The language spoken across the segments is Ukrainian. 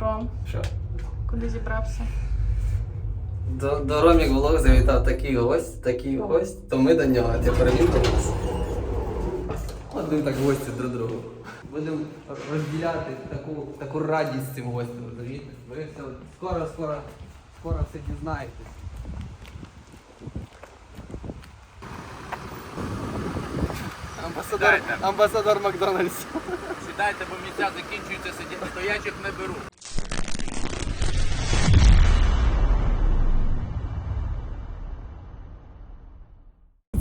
Ром, Що? куди зібрався? До, до Ромік Влог завітав такий гость, такий гость, то ми до нього, тепер він до нас. От будемо так гості друг другу. Будемо розділяти таку, таку радість цим гостем, розумієте? Ви все скоро, скоро, скоро все дізнаєтесь. Амбасадор, амбасадор Макдональдс. Сідайте, бо місця закінчуються, сидіти стоячих не беру.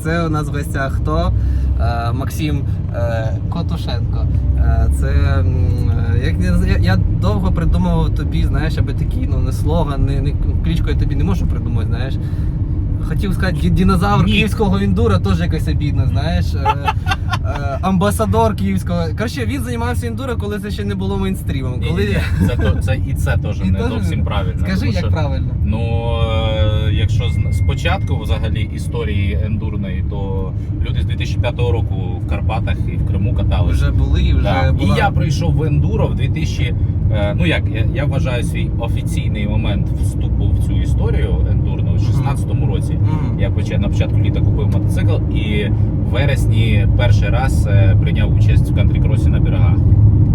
Це у нас в гостях хто? Е, Максим е, Котушенко. Е, Це як я, довго придумував тобі, знаєш, аби такий, ну не слоган, не, не кличку я тобі не можу придумати, знаєш. Хотів сказати, динозавр Ні. київського індура теж якось обідно, знаєш. Амбасадор київського. Коротше, він займався індуро, коли це ще не було мейнстрімом. Коли... ні, це, то- це, і це теж І не зовсім правильно. Скажи, тому як що, правильно. Ну, якщо з- спочатку взагалі історії ендурної, то люди з 2005 року в Карпатах і в Криму катали. Вже були, вже Да. була... І я прийшов в ендуро в 2000, е, ну як, я, я вважаю свій офіційний момент вступу в цю історію ендурну в 16-му році. Я почав на початку літа купив мотоцикл і в вересні перший раз е, прийняв участь в кантрі-кросі на берегах.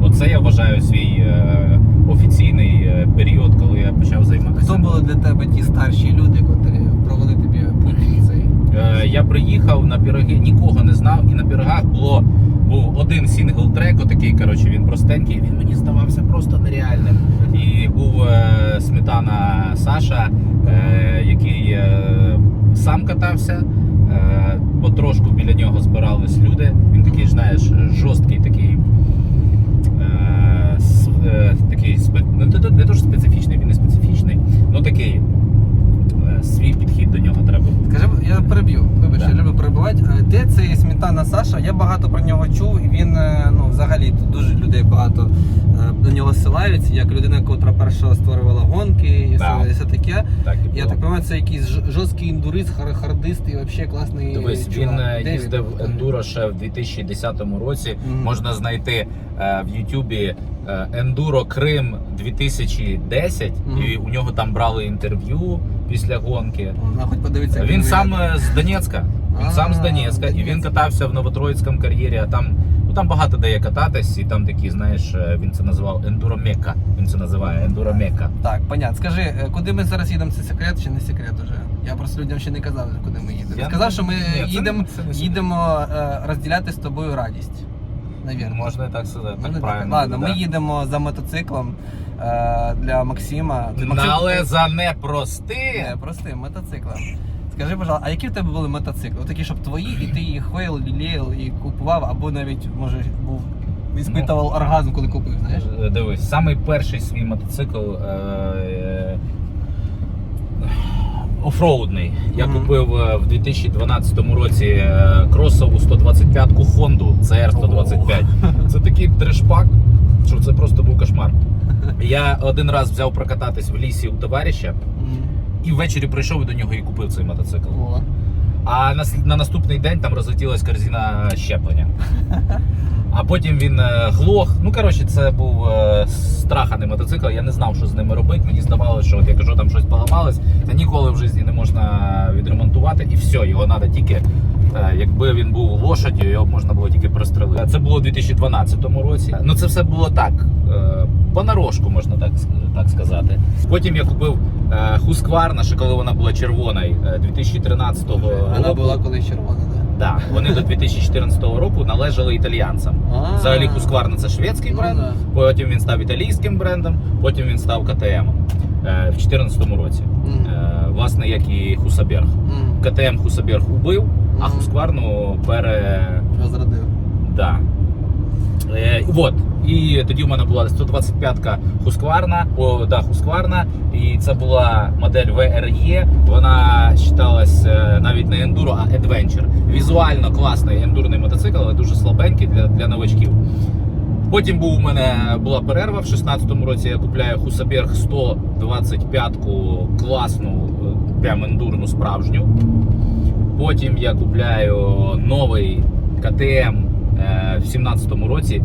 Оце я вважаю свій е, офіційний е, період, коли я почав займатися. Хто були для тебе ті старші люди, котрі провели тобі путь цей? Е, я приїхав на береги, нікого не знав, і на берегах було був один сінгл трек, отакий, коротше, він простенький. Він мені здавався просто нереальним. І був е, сметана Саша, е, який е, сам катався. Е, потрошку біля нього збирались люди. Він такий, знаєш, жорсткий такий. Е, с- е, такий спе- ну, не, не то, що специфічний, він не специфічний, ну такий е, свій підхід до нього треба був. Скажи, я переб'ю. Вибач, Да. я люблю перебувати. Е, Де Сметана Саша? Я багато про нього чув, і він е, ну взагалі тут дуже людей багато е, до нього ссилаються, як людина, котра перша створювала гонки і Да. все, все таке. Так, і Я так розумію, це якийсь жорсткий індурист, хар- хардист і взагалі класний. Дивись, він чувак. е, Де їздив ендуро ще в 2010 році. Мгм. Можна знайти е, в Ютубі е, ендуро Крим 2010, Мгм. і у нього там брали інтерв'ю після гонки. О, хоч подивитися. як Він сам е, з Донецька. Він сам з Донецька, і він катався в Новотроїцькому кар'єрі. А там ну там багато де є кататись, і там такі, знаєш, е, він це називав ендуромека. Він це називає ендуромека. Так, понятно. Скажи, е, куди ми зараз їдемо? Це секрет чи не секрет уже? Я просто людям ще не казав, куди ми їдемо. Я Сказав, що ми Ні, це не- їдемо, це не їдемо розділяти з тобою радість. Навірно. Можна і так сказати, Можна так правильно. Ладно, буде, ми да. їдемо за мотоциклом е, для Максима. Ну, Максим, Але за непростим. Не, простим мотоциклом. Скажи, пожалуйста, а які в тебе були мотоцикли? Такі, щоб твої, і ти їх хвеїл, лілеяв і купував, або навіть, може, був іспитував оргазм, коли купив, знаєш? Е, Дивись, самий перший свій мотоцикл е, е, офроудний. Я Мгм. купив е, в 2012 році е, кросову 125-ку Honda CR125. Це такий трешпак, що це просто був кошмар. Я один раз взяв прокататись в лісі у товариша М. і ввечері прийшов до нього і купив цей мотоцикл. О. А на, на наступний день там розлетілась корзина щеплення. А потім він е, глох. Ну коротше, це був е, страханий мотоцикл. Я не знав, що з ними робити. Мені здавалося, що от я кажу, там щось поламалось, та ніколи в житті не можна відремонтувати, і все, його треба тільки. е, Якби він був лошаддю, його можна було тільки пристрелити. Це було у 2012 році. Ну це все було так, понарошку, можна так, так сказати. Потім я купив е, Husqvarna, ще коли вона була червоною, е, 2013 року. Вона була колись червона, так? Да, вони до 2014 року належали італіянцам. А. Взагалі Husqvarna це шведський Ну, бренд, да. потім він став італійським брендом, потім він став КТМ е, в 2014 році. Е, власне, як і Хусаберг. КТМ Хусаберг убив, а. Husqvarna пере. Розродив. Да. Е. І тоді в мене була 125-ка Husqvarna, о, да, Husqvarna, і це була модель VRE. Вона вважалась е, навіть не ендуро, а Adventure. Візуально класний ендурний мотоцикл, але дуже слабенький для, для новачків. Потім був у мене була перерва в 16-му році. Я купляю Husqvarna 125-ку класну, е, прям ендурну справжню. Потім я купляю новий КТМ е, в 17-му році.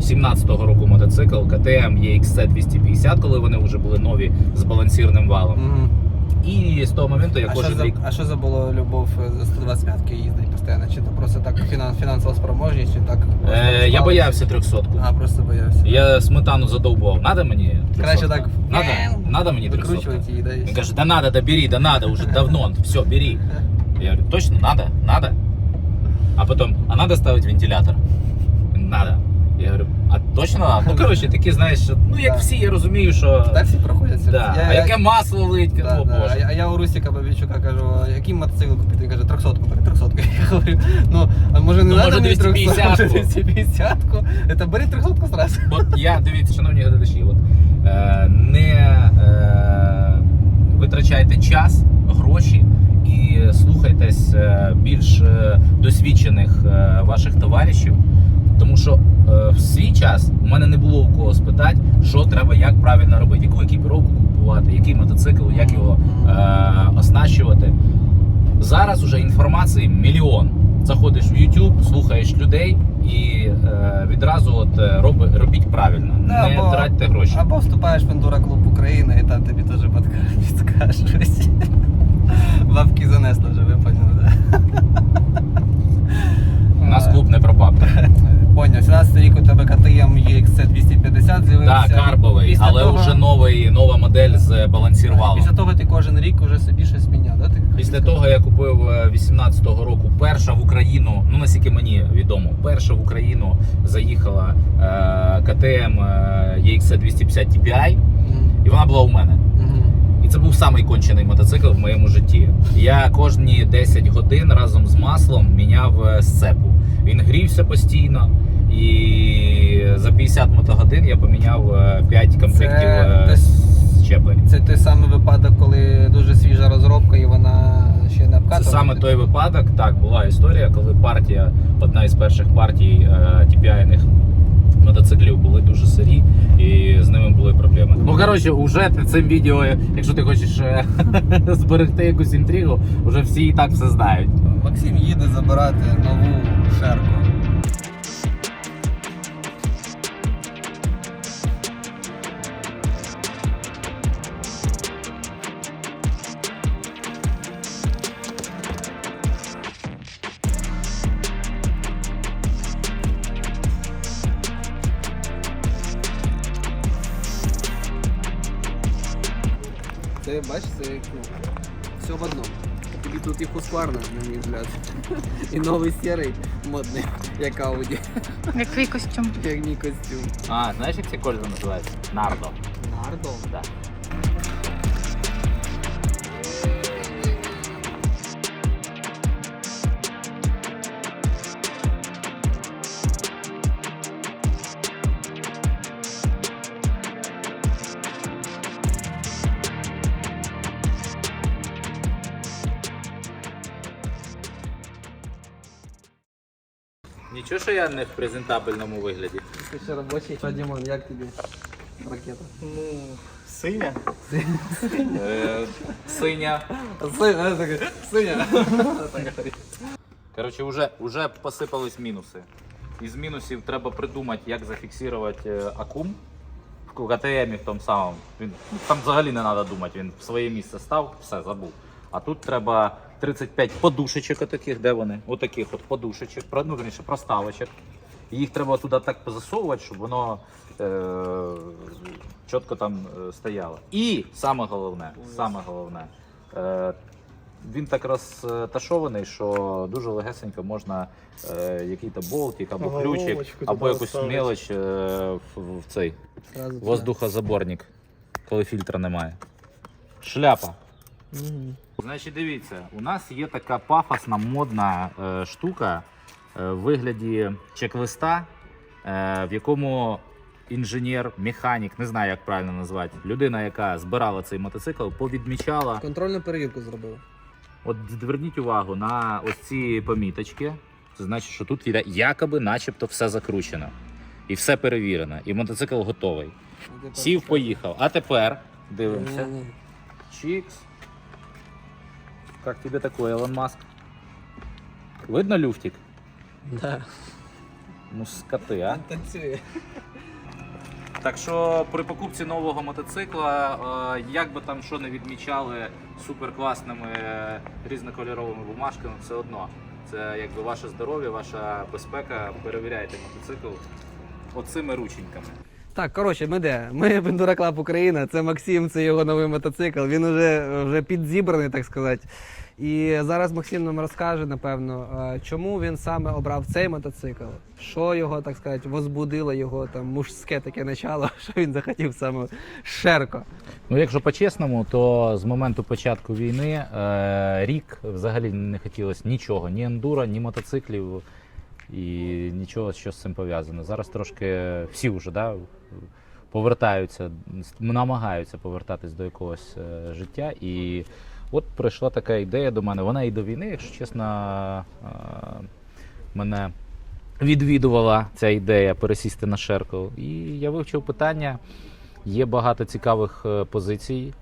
17-го року мотоцикл KTM EXC 250, коли вони вже були нові з балансірним валом. Мгм. І з того моменту я А що, кожен за, рік. а що за було любов е, за 125 їздить постійно? Чи то просто так фінанс, фінансова спроможність, чи так? просто Е, я стало? боявся 300 А, просто боявся. Я сметану задовбував. Надо мені? 300? Краще так Надо, надо мені 300? викручувати її, да, і все. говорит, да надо, да бери, да надо, уже давно, все, бери. Я говорю, точно надо, надо. А потом, а надо ставить вентилятор? Надо. Я говорю, а точно? Ну, коротше, такі, знаєш, що, ну як Да. всі, я розумію, що... Так всі проходять. це. Да. Я- а я- яке масло лить, Да, о да. А, боже. я, а я у Русіка Бабічука кажу, «А який мотоцикл купити? Він каже, трьохсотку бери, трьохсотку. Я говорю, ну, а може не Ну, надо може, мені 250-ку? 300, може 250-ку? Це бери трьохсотку зразу. От я, дивіться, шановні глядачі, от, е, не е, витрачайте час, гроші і слухайтесь е, більш е, досвідчених е, ваших товаришів. Тому що в свій час у мене не було у кого спитати, що треба, як правильно робити, яку екіпіровку купувати, який мотоцикл, як його е, оснащувати. Зараз уже інформації мільйон. Заходиш в YouTube, слухаєш людей і е, відразу от е, роби, робіть правильно. Да, не або- тратьте гроші. Або вступаєш в Ендура клуб України, і там тобі теж підка- підскажуть. Бабки занесло вже, ви поняли, да? У нас клуб не про бабки. Поняв, 17 рік у тебе KTM EXC 250 з'явився. Так, карбовий, Після але того- вже новий, нова модель з балансірвалом. Після того ти кожен рік вже собі щось міняв, да? Ти Після того я купив е, 18-го року перша в Україну, ну наскільки мені відомо, перша в Україну заїхала е, KTM е, EXC 250 TPI, Мгм. і вона була у мене. Мгм. І це був самий кончений мотоцикл в моєму житті. Я кожні 10 годин разом з маслом міняв е, сцепу. Він грівся постійно. І за 50 мотогодин я поміняв 5 комплектів Це е, щеплень. Це той самий випадок, коли дуже свіжа розробка і вона ще не Це саме той випадок. Так, була історія, коли партія, одна із перших партій е, TPI-них мотоциклів були дуже сирі, і з ними були проблеми. Ну коротше, уже ти цим відео, якщо ти хочеш е, зберегти якусь інтригу, вже всі і так все знають. Максим їде забирати нову шерку. Тут на мій взгляд. І новий сірий модний, як Ауді, Як твій костюм. як мій костюм. А, знаєш, як цей кольор називається? Нардо. Нардо. Да. Що я не в презентабельному вигляді. Ти ще робочий. Що, Дімон, як тобі ракета? Ну, синя. Е, Синя. Синя, така, синя. Коротше, вже, вже посипались мінуси. Із мінусів треба придумати, як зафіксувати е, акум в КТМі в тому самому. Він, там взагалі не треба думати, він в своє місце став, все, забув. А тут треба 35 подушечок отаких, де вони? Отаких от подушечок, ну, верніше, проставочок. Їх треба туди так позасовувати, щоб воно е- чітко там е, стояло. І саме головне, саме головне, е- він так розташований, що дуже легесенько можна е, який-то болтик або ключик, або якусь мелоч е, в, в цей воздухозаборник, коли фільтра немає. Шляпа. Значить, дивіться, у нас є така пафосна модна е, штука е, в вигляді чек-листа, е, в якому інженер, механік, не знаю, як правильно назвати, людина, яка збирала цей мотоцикл, повідмічала. Контрольну перевірку зробив. От зверніть увагу на ось ці поміточки. Це значить, що тут якоби, начебто, все закручено. І все перевірено. І мотоцикл готовий. Сів, поїхав. А тепер дивимося. Ні-ні. Как тебе такой, Илон Маск? Видно люфтик? Да. Ну, скоти, а? Танцює. Так що при покупці нового мотоцикла, е, як би там що не відмічали суперкласними е, різнокольоровими бумажками, все одно. Це якби ваше здоров'я, ваша безпека. Перевіряйте мотоцикл оцими рученьками. Так, коротше, ми де? Ми Бендура Клаб Україна, це Максим, це його новий мотоцикл. Він вже, вже підзібраний, так сказати. І зараз Максим нам розкаже, напевно, е, чому він саме обрав цей мотоцикл, що його, так сказати, возбудило його там мужське таке начало, що він захотів саме шерко. Ну, якщо по-чесному, то з моменту початку війни е, рік взагалі не хотілося нічого, ні ендура, ні мотоциклів і нічого, що з цим пов'язано. Зараз трошки всі вже да, повертаються, намагаються повертатись до якогось е, життя. І от прийшла така ідея до мене. Вона і до війни, якщо чесно, е, мене відвідувала ця ідея пересісти на Шеркл. І я вивчив питання. Є багато цікавих е, позицій,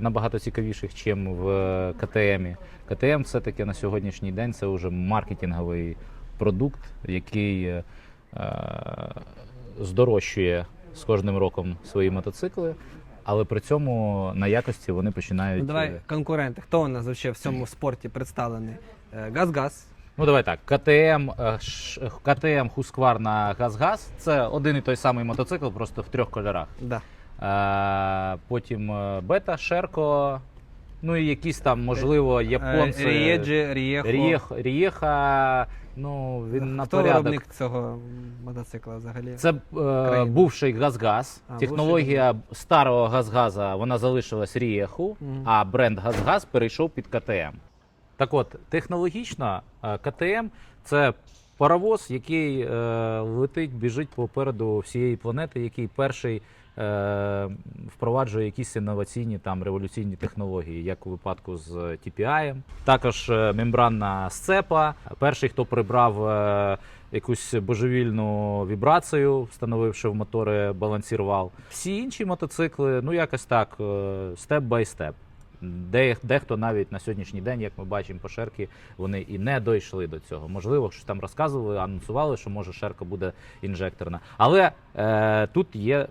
набагато цікавіших, ніж в КТМі. КТМ все-таки на сьогоднішній день це вже маркетинговий продукт, який е, здорожчує з кожним роком свої мотоцикли, але при цьому на якості вони починають. Ну, давай е, конкуренти. Хто у нас взагалі в цьому спорті представлений? Е, Газ-газ. Ну, давай так. КТМ, е, КТМ Husqvarna Газ-Газ це один і той самий мотоцикл, просто в трьох кольорах. Да. Е, потім е, Бета, Шерко, ну і якісь там, можливо, японці. Е, Рієджі, Рієхо. Рієх, Рієха, ну він на Хто порядок. виробник цього мотоцикла взагалі? Це е, бувший Газгаз. А, Технологія старого Газгаза вона залишилась Рієху, Мгм. а бренд Газгаз перейшов під КТМ. Так от, технологічно е, КТМ це паровоз, який е, летить, біжить попереду всієї планети, який перший впроваджує якісь інноваційні там революційні технології, як у випадку з TPI. Також е, мембранна сцепа. Перший, хто прибрав е, якусь божевільну вібрацію, встановивши в мотори балансір-вал. Всі інші мотоцикли, ну якось так, степ бай степ. Де, дехто навіть на сьогоднішній день, як ми бачимо по шерки, вони і не дійшли до цього. Можливо, щось там розказували, анонсували, що може шерка буде інжекторна. Але е, тут є е,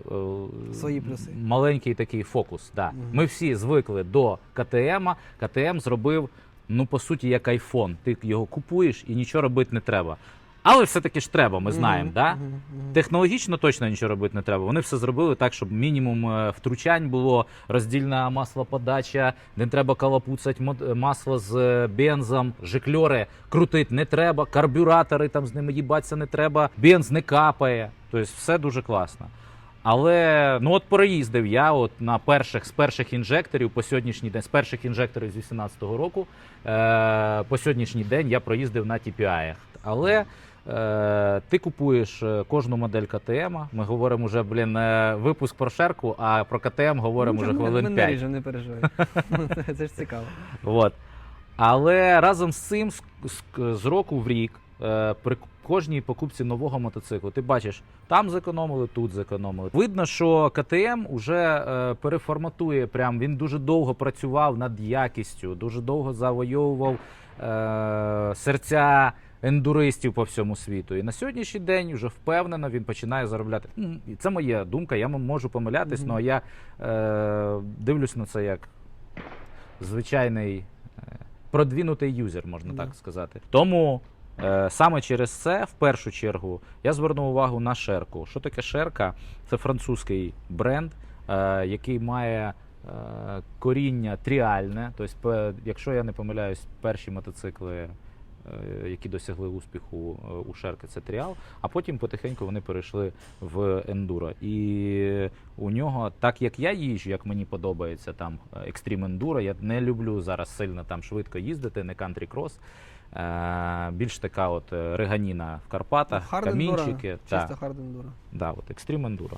Свої плюси. маленький такий фокус. Да. Мгм. Ми всі звикли до КТМ. КТМ зробив, ну по суті, як айфон. Ти його купуєш і нічого робити не треба. Але все-таки ж треба, ми знаємо. Да? Технологічно точно нічого робити не треба. Вони все зробили так, щоб мінімум е, втручань було, роздільна маслоподача, не треба калапуцати мот- масло з е, бензом, жикльори крутити не треба, карбюратори там з ними їбатися не треба, бенз не капає. Тобто все дуже класно. Але ну от переїздив я от на перших з перших інжекторів по сьогоднішній день, з перших інжекторів з 18-го року, е, по сьогоднішній день я проїздив на TPI. Але е, ти купуєш е, кожну модель КТМ. Ми говоримо вже, блін, е, випуск про шерку, а про КТМ говоримо Ну, вже ми- хвилин Ми 5. наріжемо, не переживай. Це- ж цікаво. От. Але разом з цим, з, з, з року в рік, е, при кожній покупці нового мотоциклу, ти бачиш, там зекономили, тут зекономили. Видно, що КТМ уже е, переформатує. Прям він дуже довго працював над якістю, дуже довго завойовував е, серця ендуристів по всьому світу. І на сьогоднішній день вже впевнено він починає заробляти. І Це моя думка, я можу помилятись, Мгм. але я е, дивлюсь на це як звичайний е, продвинутий юзер, можна так сказати. Тому е, саме через це, в першу чергу, я звернув увагу на шерку. Що таке шерка? Це французький бренд, е, який має. Коріння тріальне, тобто, якщо я не помиляюсь, перші мотоцикли, які досягли успіху е, у Шерки, це тріал, а потім потихеньку вони перейшли в ендуро. І у нього, так як я їжджу, як мені подобається там екстрім ендуро, я не люблю зараз сильно там швидко їздити, не кантрі крос. Е, більш така от е, реганіна в Карпатах, Хард камінчики. та. Чисто хард ендуро. Да, от екстрім ендуро.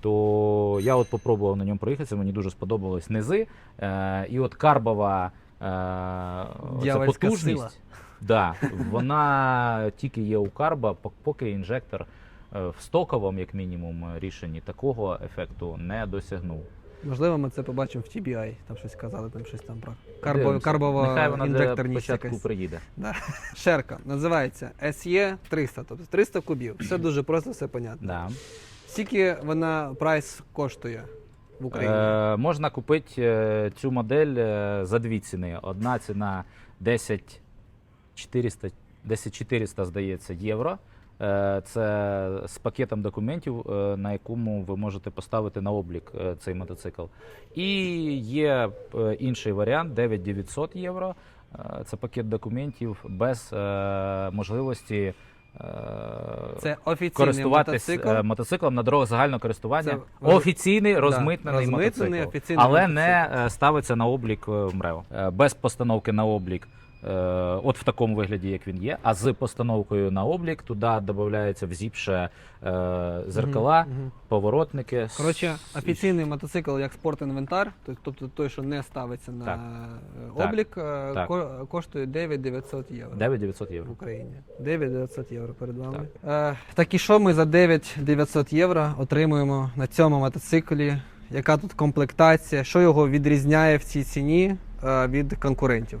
То я от попробував на ньому проїхатися, мені дуже сподобались низи. Е, і от карбова е, потужність. сила. Да, вона тільки є у карба, поки інжектор е, в стоковому, як мінімум, рішенні такого ефекту не досягнув. Можливо, ми це побачимо в TBI. Там щось казали, там щось там про карбо, карбово Нехай вона якась. приїде. Да. Шерка називається SE 300, тобто 300 кубів. Все дуже просто, все понятно. Да. Скільки вона прайс коштує в Україні? Е, можна купити е, цю модель е, за дві ціни. Одна ціна 10 400, 10 400, здається, євро. Е, Це з пакетом документів, е, на якому ви можете поставити на облік е, цей мотоцикл. І є інший варіант 9900 євро. Це пакет документів без можливості Це офіційний користуватись мотоцикл. мотоциклом на дорогах загального користування. Це Офіційний розмитнений розмитнений мотоцикл, але не мотоцикл. е, ставиться на облік МРЕО. Без постановки на облік. Е, От в такому вигляді, як він є, а з постановкою на облік туди додається взіпше е, зеркала, мгм. поворотники. Коротше, офіційний мотоцикл як спортінвентар, тобто той, що не ставиться на Так. е, облік, Так. ко- коштує 9900 євро. 9900 в євро. Україні. 9900 євро перед вами. Е, так і що ми за 9900 євро отримуємо на цьому мотоциклі? Яка тут комплектація? Що його відрізняє в цій ціні від конкурентів?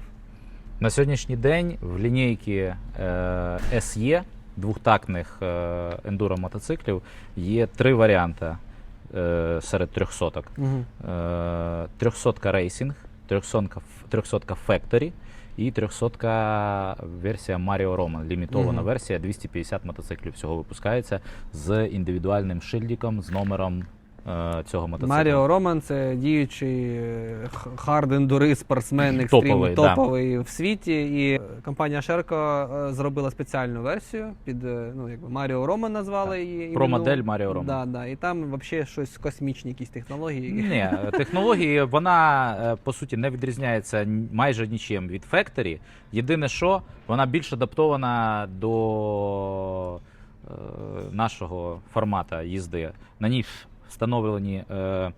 На сьогоднішній день в лінійці е, SE двохтактних е, ендуро мотоциклів є три варіанти е, серед трьохсоток. Угу. Е, 300 рейсінг, 300 300 Factory і 300 версія Mario Roman. Лімітована версія 250 мотоциклів всього випускається з індивідуальним шильдиком з номером е, цього мотоцикла. Маріо Роман це діючий е, хард-ендури спортсмен екстрім Топовий, да. в світі. І е, компанія Шерко е, зробила спеціальну версію під е, ну, якби Маріо Роман назвали Так. її. Про модель Mario Roman. Да, да. І там взагалі щось космічні якісь технології. Ні, технології вона е, по суті не відрізняється майже нічим від Factory. Єдине, що вона більш адаптована до е, нашого формату їзди. На ній встановлені е,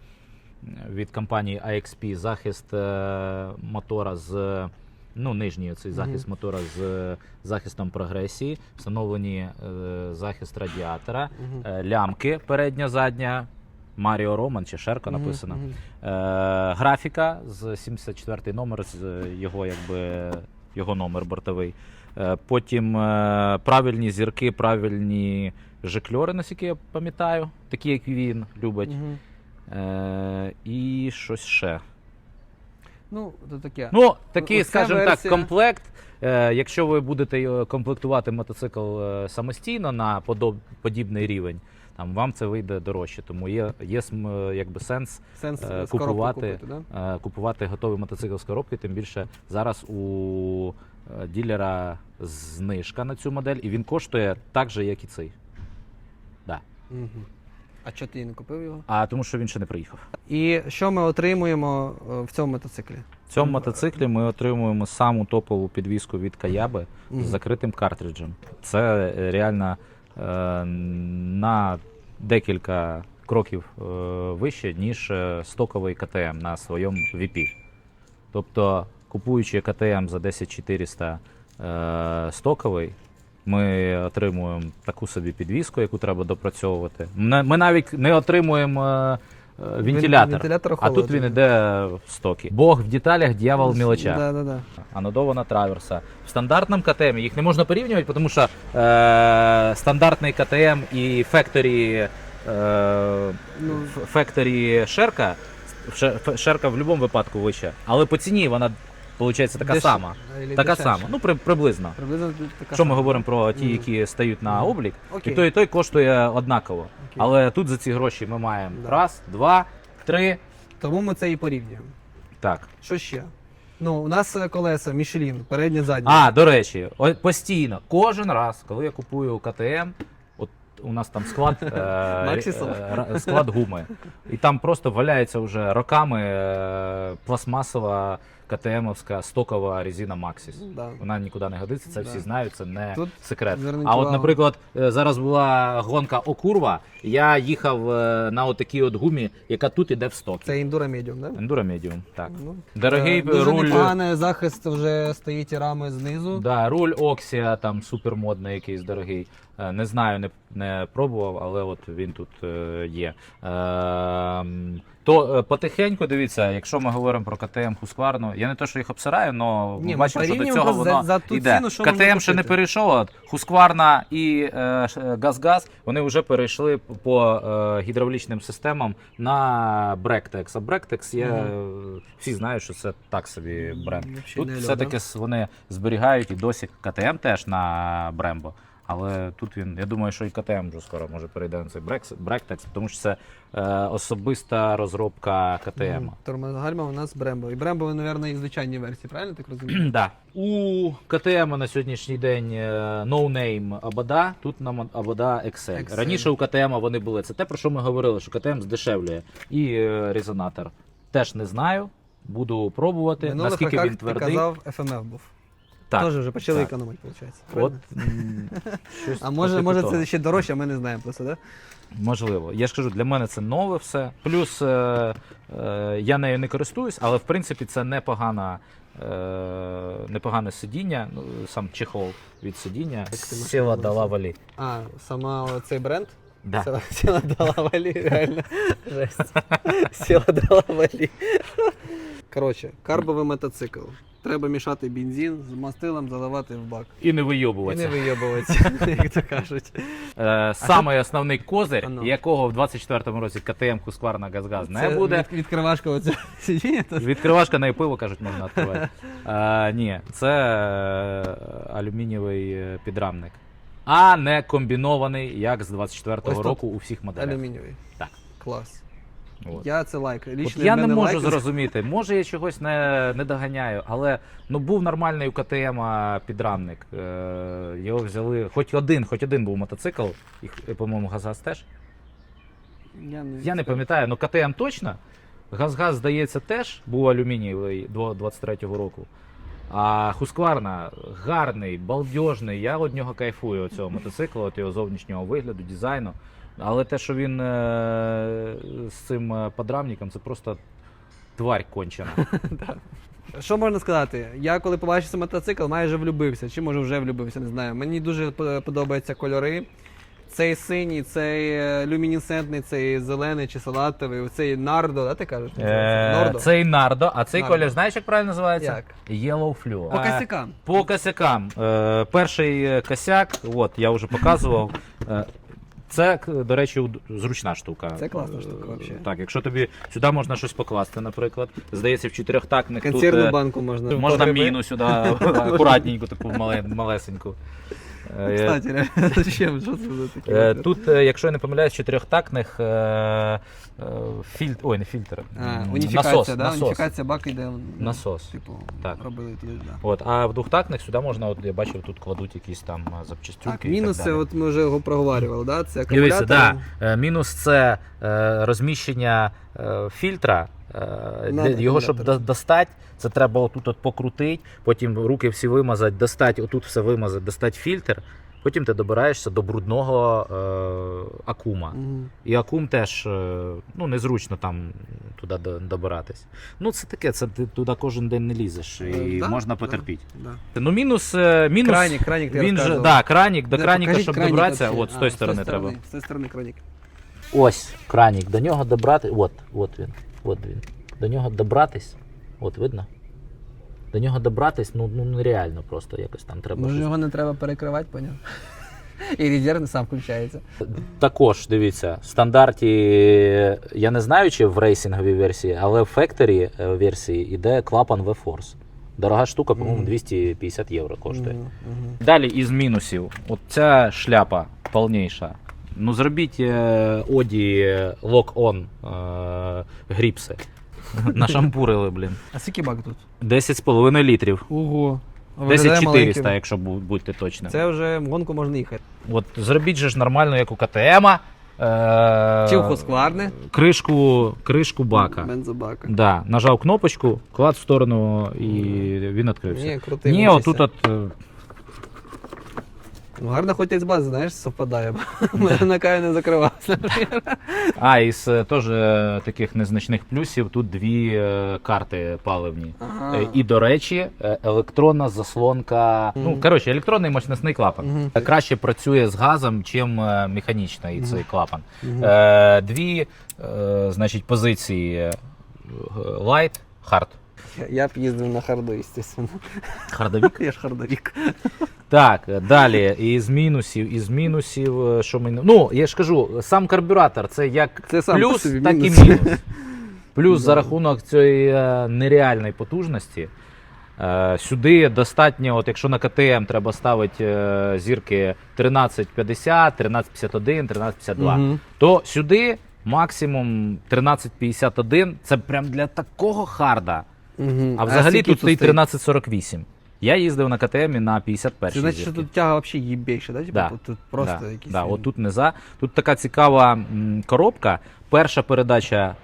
від компанії AXP захист е, мотора з. Ну, нижній цей захист Мгм. мотора з захистом прогресії, встановлені е, захист радіатора, е, лямки передня, задня, Маріо Роман чи Шерко написано. мгм. Е, графіка з 74 номер, з його якби його номер бортовий. Е, потім е, правильні зірки, правильні жикльори, наскільки я пам'ятаю, такі, як він любить. Мгм. Е, і щось ще. Ну, то таке. Ну, такий, скажімо так, комплект. Е, якщо ви будете комплектувати мотоцикл е, самостійно на подоб, подібний рівень, там вам це вийде дорожче. Тому є, є якби сенс Сенс е, купувати, купити, да? е, купувати готовий мотоцикл з коробки. Тим більше зараз у е, ділера знижка на цю модель, і він коштує так же, як і цей. А чого ти не купив його? А тому, що він ще не приїхав. І що ми отримуємо е, в цьому мотоциклі? В цьому мотоциклі ми отримуємо саму топову підвіску від Каяби з закритим картриджем. Це реально е, на декілька кроків е, вище, ніж е, стоковий КТМ на своєму VP. Тобто, купуючи КТМ за 10400 е, стоковий, ми отримуємо таку собі підвіску, яку треба допрацьовувати. Ми навіть не отримуємо е, вентилятор. Вентилятор А тут він іде в стокі. Бог в деталях, дьявол в мілочах. Да, да, да. Анодована траверса. В стандартному КТМ їх не можна порівнювати, тому що е, стандартний КТМ і Factory, е, Ну. Factory Шерка, Шерка в будь-якому випадку вища, але по ціні вона виходить така Деш- сама. Ілі Така дешевше. сама, ну при, приблизно. Приблизно така Що ми сама. говоримо про ті, які стають на облік, Окей. і той, і той коштує однаково. Окей. Але тут за ці гроші ми маємо Да. раз, два, три. Тому ми це і порівнюємо. Так. Що ще? Ну, у нас е, колеса Michelin, переднє заднє. А, до речі, о- постійно, кожен раз, коли я купую КТМ, от у нас там склад, е, е, ра- склад гуми. І там просто валяється вже роками е, пластмасова КТМовська стокова резина Максіс. Да. Вона нікуди не годиться, це Да. всі знають, це не Тут секрет. зверніть А от, увагу. наприклад, е, зараз була гонка Окурва, я їхав е, на отакій от гумі, яка тут іде в стокі. Це Enduro Medium, да? Enduro Medium, так. Ну, Дорогий е, дуже руль. непоганий захист вже стоїть і рами знизу. Да, руль Оксія там супермодний, якийсь дорогий. Е, Не знаю, не, не пробував, але от він тут е, є. Е, м, То е, потихеньку дивіться, якщо ми говоримо про ктм Хускварну, я не то, що їх обсираю, але Ні, ми бачимо, що до цього просто за- за ту йде. ціну, що КТМ ще не перейшов, от Хускварна і е, ш- е, вони вже перейшли по е, гідравлічним системам на Бректекс. А Бректекс є, е, всі знають, що це так собі бренд. Тут все-таки вони зберігають і досі КТМ теж на Брембо. Але тут він, я думаю, що і КТМ вже скоро може перейде на цей Бректекс, тому що це е, особиста розробка КТМ. Тормозгальма у нас Брембо. І Брембо, мабуть, і звичайні версії, правильно так розумію? Да. У КТМ на сьогоднішній день no name Абада, тут нам Абада Excel. Excel. Раніше у КТМ вони були. Це те, про що ми говорили, що КТМ здешевлює. І е, резонатор. Теж не знаю. Буду пробувати, минулих наскільки він ти твердий. казав, FMF був. Так. Теж вже почали так. економити, виходить. От, щось А може, може це ще дорожче, ми не знаємо просто, так? Можливо. Я ж кажу, для мене це нове все. Плюс е, е, я нею не користуюсь, але в принципі це непогана, е, непогане сидіння, ну, сам чехол від сидіння. Сіла дала валі. А, сама цей бренд? Да. Сіла, сіла дала валі, реально. Жесть. Сіла дала валі. Коротше, карбовий мотоцикл. Треба мішати бензин з мастилом, заливати в бак. І не І не вийобуватися. вийобуватися, як то кажуть. Е, самий основний козир, А ну. якого в 24-му році КТМ Хускварна Газгаз не Це буде. Від, відкривашка оця сидіння. то- Відкривашка на пиво, кажуть, можна відкривати. Е, ні, це е, алюмінієвий е, підрамник. А не комбінований, як з 24-го Ось тут. року у всіх моделях. Алюмінієвий. Так. Клас. От. Я це лайк. От я не можу лайк. зрозуміти. Може я чогось не, не доганяю, але ну був нормальний у КТМ підрамник. Е, його взяли. Хоч один, хоч один був мотоцикл, е, по-моєму, Газгаз теж. Я не, Я не пам'ятаю, ну КТМ точно. Газгаз, здається, теж був алюмінієвий до 23-го року. А Хускварна гарний, балдежний. Я від нього кайфую цього мотоцикла, від його зовнішнього вигляду, дизайну. Але те, що він е- з цим е, подрамником, це просто тварь кончена. Що можна сказати? Я коли побачив цей мотоцикл, майже влюбився. Чи може вже влюбився, не знаю. Мені дуже подобаються кольори. Цей синій, цей е, люмінесцентний, цей зелений чи салатовий, цей нардо, да, ти кажеш? Е, Нордо. Цей Нардо, а цей Нардо. колір, знаєш, як правильно називається? Як? Yellow Flu. По Е, косякам. По косякам. Е, перший е, косяк, от, я вже показував. Е, це, до речі, зручна штука. Це класна штука, взагалі. вообще. Так, якщо тобі сюди можна щось покласти, наприклад. Здається, в чотирьохтактних тут Консервну е, банку можна. можна міну сюди акуратненьку, таку малесеньку. Е, Кстати, зачем? Що це за таке? Е, Тут, е, якщо я не помиляюсь, чотирьохтактних фільтр. Ой, не фільтр. Уніфікація, насос, да? насос. Уніфікація бак ну, Насос. Типу, Так. робили туди, да. От, а в двохтактних сюди можна, от я бачив, тут кладуть якісь там запчастюки. Так, і мінуси, далі. от ми вже його проговорювали, да? Це акумулятор. да. мінус це розміщення фільтра. Е, Над де- його, щоб акумулятором. до- достати, це треба отут от покрутити, потім руки всі вимазати, достати, отут все вимазати, достати фільтр. Потім ти добираєшся до брудного е, акума. Мгм. І акум теж е, ну, незручно там туди до- добиратись. Ну, це таке, це ти туди кожен день не лізеш і Е, да, можна да. потерпіти. Да. Ну, мінус, е, мінус Кранік, кранік ти він же, да, кранік, до Де, краніка, щоб кранік добратися, вообще. от з А, тої сторони треба. Сторони, з тої сторони кранік. Ось кранік, до нього добрати. От, от він. От він. До нього добратись. От видно? До нього добратись, ну, ну нереально просто якось там треба. Може щось. його не треба перекривати, поняв? І резерв сам включається. Також дивіться, в стандарті, я не знаю, чи в рейсинговій версії, але в фекторі версії йде клапан V-Force. Дорога штука, по-моєму, 250 євро коштує. Мгм, мгм. Далі із мінусів. От ця шляпа повніша. Ну, зробіть е, Оді лок-он е, гріпси. Нашампурили, блін. А скільки бак тут? 10,5 літрів. Ого. 10 400, якщо бу- будьте точні. Це вже в гонку можна їхати. От зробіть же ж нормально, як у КТМ. Е, Чи в Husqvarna. Кришку, кришку бака. Бензобака. Да, нажав кнопочку, клад в сторону і він відкрився. Ні, крутий. Ні, отут от. е, Ну, гарно, хоч із бази, знаєш, совпадає. Мене на каю не закривався. А, із е, теж е, таких незначних плюсів тут дві е, карти паливні. Ага. Е, І, до речі, е, електронна заслонка. Ну, коротше, електронний мощностний клапан. Мгм. Е, Краще працює з газом, чим е, механічний цей клапан. Е, Дві е, значить, позиції е, light, hard. Я б їздив на харду, звісно. Хардовік. Я ж хардовік. Так, далі із мінусів, із мінусів, е, що ми. не- Ну, я ж кажу, сам карбюратор це як Це сам по плюс, собі так мінус. і мінус. Плюс Да. за рахунок цієї е, нереальної потужності. е, Сюди достатньо, от якщо на КТМ треба ставити е, зірки 1350, 1351, 1352, Мгм. то сюди максимум 1351 це прям для такого харда. А взагалі тут стоїть стоїть? 1348. Я їздив на КТМ на 51 Це значить, що тут тяга взагалі їбейша, да? Типу, Да. Тут просто да, якісь. да, от тут за. Тут така цікава коробка. Перша передача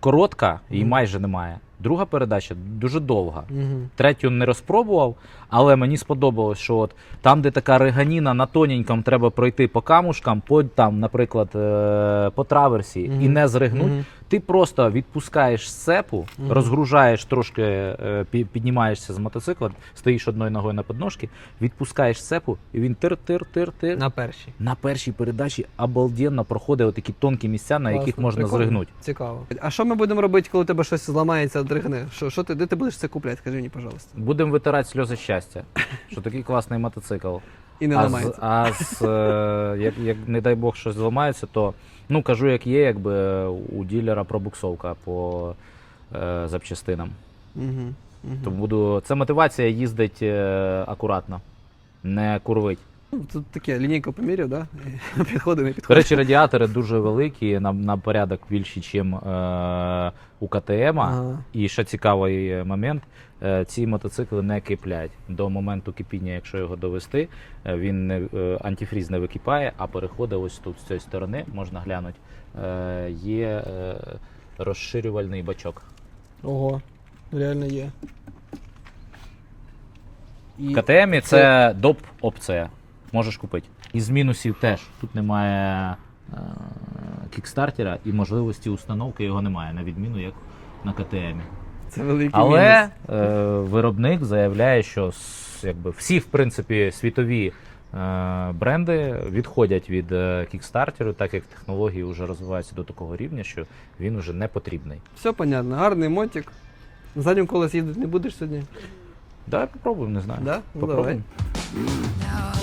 коротка, її майже немає. Друга передача дуже довга. Мгм. Третю не розпробував, але мені сподобалось, що от там, де така реганіна на тоненькому треба пройти по камушкам, по там, наприклад, е, по траверсі, і не зригнуть. Мгм. Ти просто відпускаєш сцепу, Мгм. розгружаєш трошки, е, піднімаєшся з мотоцикла, стоїш одною ногою на подножці, відпускаєш сцепу, і він тир-тир-тир-тир. На першій. На першій передачі обалденно проходить отакі тонкі місця, на яких можна прикольно. зригнути. Цікаво. А що ми будемо робити, коли у тебе щось зламається, дригне? Що, що ти, де ти будеш це купляти? Скажи мені, пожалуйста. Будемо витирати сльози щастя, що такий класний мотоцикл. І не а з, ламається. а з, е, як, як не дай Бог щось зламається, то ну кажу, як є, якби у ділера пробуксовка по е, запчастинам. Угу. Угу. Тому буду. Це мотивація їздити е, акуратно, не курвить. Ну, Тут таке, лінійку поміряв, да? Підходи, не До речі, радіатори дуже великі, на, на порядок більші, ніж е, у КТМ. Ага. І ще цікавий е, момент: е, ці мотоцикли не киплять до моменту кипіння, якщо його довести, е, він не е, антифріз не википає, а переходить ось тут з цієї сторони, можна глянути. Е, є е, розширювальний бачок. Ого, реально є. І... В КТМ це доп опція. Можеш купити. Із мінусів теж тут немає е, кікстартера і можливості установки його немає, на відміну як на КТМ. Це великий Але мінус. е, виробник заявляє, що якби, всі, в принципі, світові е, бренди відходять від е, кікстартеру, так як технології вже розвиваються до такого рівня, що він вже не потрібний. Все понятно, гарний мотик. На задньому колесі їздити не будеш сьогодні? Давай попробуємо, не знаю. Да? Ну, Попробуємо. Now